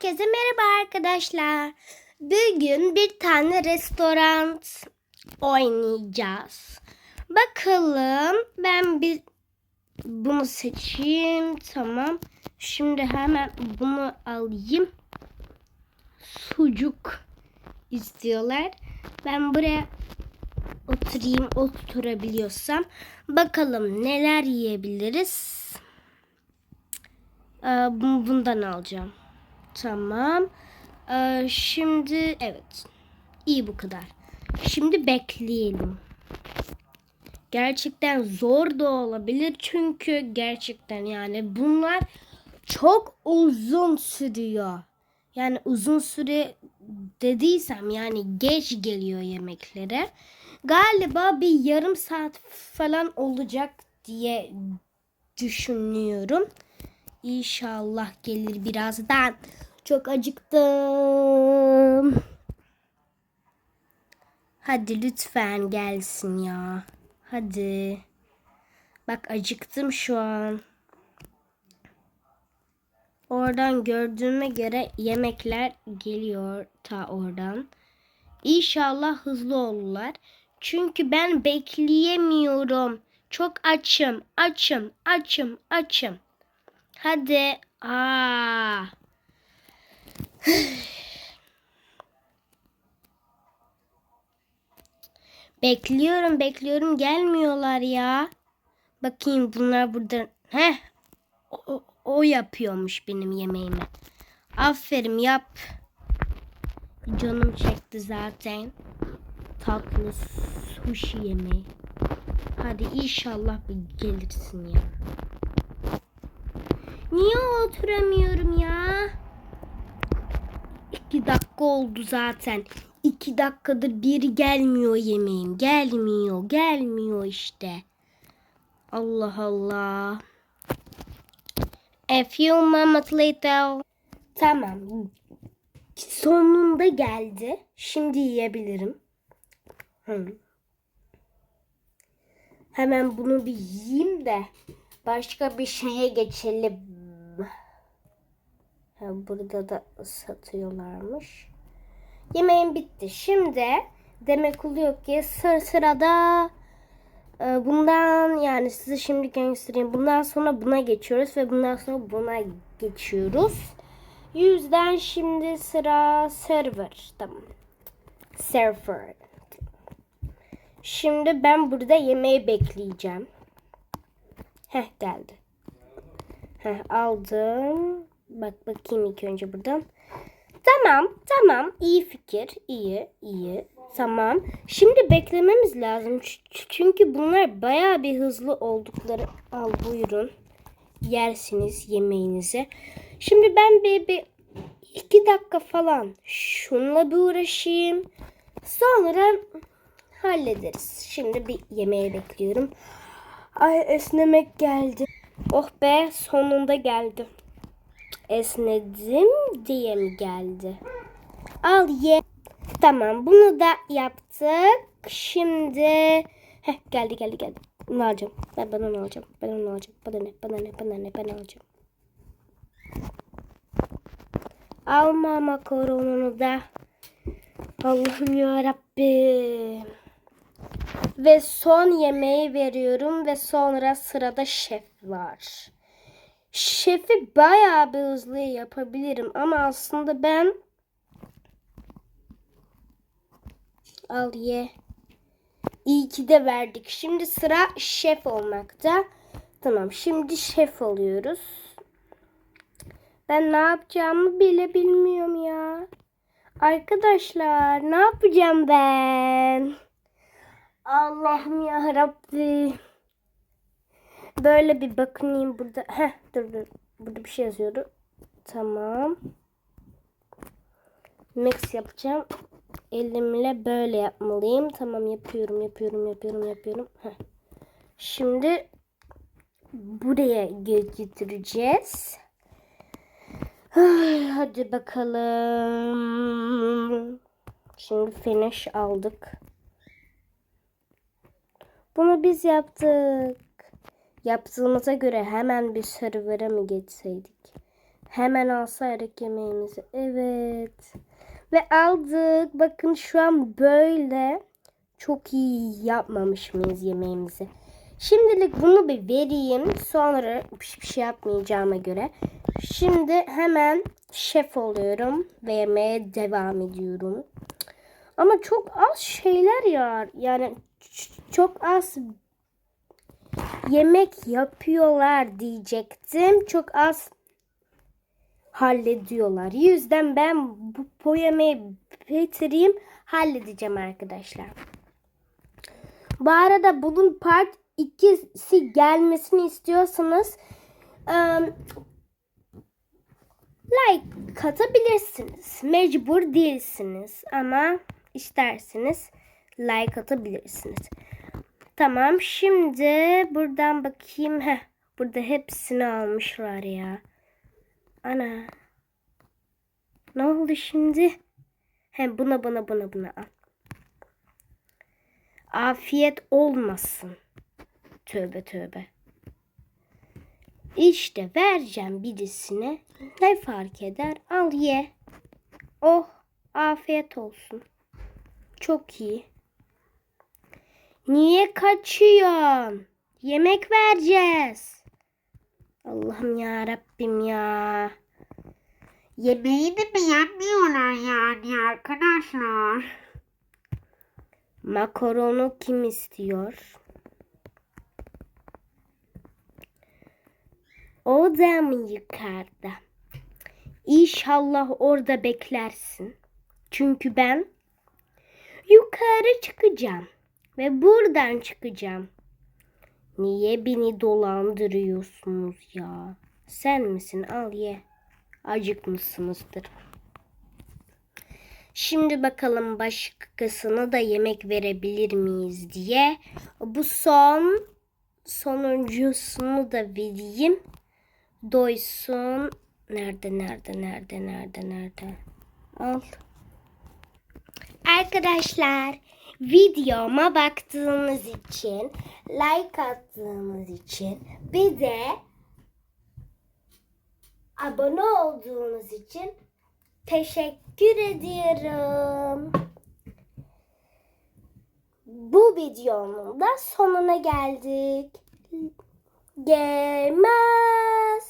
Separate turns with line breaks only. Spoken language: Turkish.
Herkese merhaba arkadaşlar. Bugün bir tane restoran oynayacağız. Bakalım ben bir bunu seçeyim. Tamam. Şimdi hemen bunu alayım. Sucuk istiyorlar. Ben buraya oturayım oturabiliyorsam. Bakalım neler yiyebiliriz. Ee, bu- bundan alacağım. Tamam. Ee, şimdi evet. İyi bu kadar. Şimdi bekleyelim. Gerçekten zor da olabilir çünkü gerçekten yani bunlar çok uzun sürüyor. Yani uzun süre dediysem yani geç geliyor yemeklere. Galiba bir yarım saat falan olacak diye düşünüyorum. İnşallah gelir birazdan. Çok acıktım. Hadi lütfen gelsin ya. Hadi. Bak acıktım şu an. Oradan gördüğüme göre yemekler geliyor ta oradan. İnşallah hızlı olurlar. Çünkü ben bekleyemiyorum. Çok açım, açım, açım, açım. Hadi. Aa. Bekliyorum, bekliyorum. Gelmiyorlar ya. Bakayım bunlar burada. Heh. O, o- yapıyormuş benim yemeğimi. Aferin yap. Canım çekti zaten. Tatlı sushi yemeği. Hadi inşallah bir gelirsin ya. Niye oturamıyorum ya? İki dakika oldu zaten. İki dakikadır biri gelmiyor yemeğim. Gelmiyor, gelmiyor işte. Allah Allah. A few moments later. Tamam. Sonunda geldi. Şimdi yiyebilirim. Hı. Hemen bunu bir yiyeyim de başka bir şeye geçelim. Burada da satıyorlarmış. Yemeğim bitti. Şimdi demek oluyor ki sıra sırada e, bundan yani size şimdi göstereyim. Bundan sonra buna geçiyoruz ve bundan sonra buna geçiyoruz. Yüzden şimdi sıra server. Tamam. Server. Şimdi ben burada yemeği bekleyeceğim. Heh geldi. Heh aldım. Bak bakayım ilk önce buradan. Tamam, tamam. İyi fikir. İyi, iyi. Tamam. Şimdi beklememiz lazım. Çünkü bunlar bayağı bir hızlı oldukları. Al buyurun. Yersiniz yemeğinizi. Şimdi ben bir, bir iki dakika falan şunla bir uğraşayım. Sonra hallederiz. Şimdi bir yemeği bekliyorum. Ay esnemek geldi. Oh be sonunda geldi. Esnedim diye mi geldi? Al ye. Tamam bunu da yaptık. Şimdi Heh, geldi geldi geldi. Bunu alacağım. Ben ben onu alacağım. Ben onu alacağım. Bana ne bana ne bana ne ben alacağım. Alma makaronunu da. Allah'ım ya Rabbim. Ve son yemeği veriyorum ve sonra sırada şef var. Şefi bayağı bir hızlı yapabilirim ama aslında ben al ye. İyi ki de verdik. Şimdi sıra şef olmakta. Tamam şimdi şef oluyoruz. Ben ne yapacağımı bile bilmiyorum ya. Arkadaşlar ne yapacağım ben? Allah'ım ya Rabbi. Böyle bir bakınayım burada. Heh dur dur. Burada bir şey yazıyordu. Tamam. Mix yapacağım. Elimle böyle yapmalıyım. Tamam yapıyorum yapıyorum yapıyorum yapıyorum. Heh. Şimdi buraya getireceğiz. Ay, Hadi bakalım. Şimdi finish aldık. Bunu biz yaptık. Yaptığımıza göre hemen bir server'a mı geçseydik? Hemen alsaydık yemeğimizi. Evet. Ve aldık. Bakın şu an böyle çok iyi yapmamış mıyız yemeğimizi? Şimdilik bunu bir vereyim. Sonra hiçbir şey yapmayacağıma göre. Şimdi hemen şef oluyorum ve yemeğe devam ediyorum. Ama çok az şeyler ya. Yani çok az yemek yapıyorlar diyecektim. Çok az hallediyorlar. Yüzden ben bu, yemeği bitireyim halledeceğim arkadaşlar. Bu arada bunun part ikisi gelmesini istiyorsanız ım, like atabilirsiniz. Mecbur değilsiniz ama isterseniz like atabilirsiniz. Tamam şimdi buradan bakayım. Heh, burada hepsini almışlar ya. Ana. Ne oldu şimdi? He buna buna buna buna al. Afiyet olmasın. Tövbe tövbe. İşte vereceğim birisine. Ne fark eder? Al ye. Oh afiyet olsun. Çok iyi. Niye kaçıyorsun? Yemek vereceğiz. Allah'ım ya Rabbim ya.
Yemeği de beğenmiyorlar yani arkadaşlar.
Makaronu kim istiyor? O da mı yukarıda? İnşallah orada beklersin. Çünkü ben yukarı çıkacağım ve buradan çıkacağım. Niye beni dolandırıyorsunuz ya? Sen misin? Al ye. Acıkmışsınızdır. Şimdi bakalım başkasına da yemek verebilir miyiz diye. Bu son sonuncusunu da vereyim. Doysun. Nerede nerede nerede nerede nerede? Al. Arkadaşlar videoma baktığınız için, like attığınız için bir de abone olduğunuz için teşekkür ediyorum. Bu videonun da sonuna geldik. Gelmez.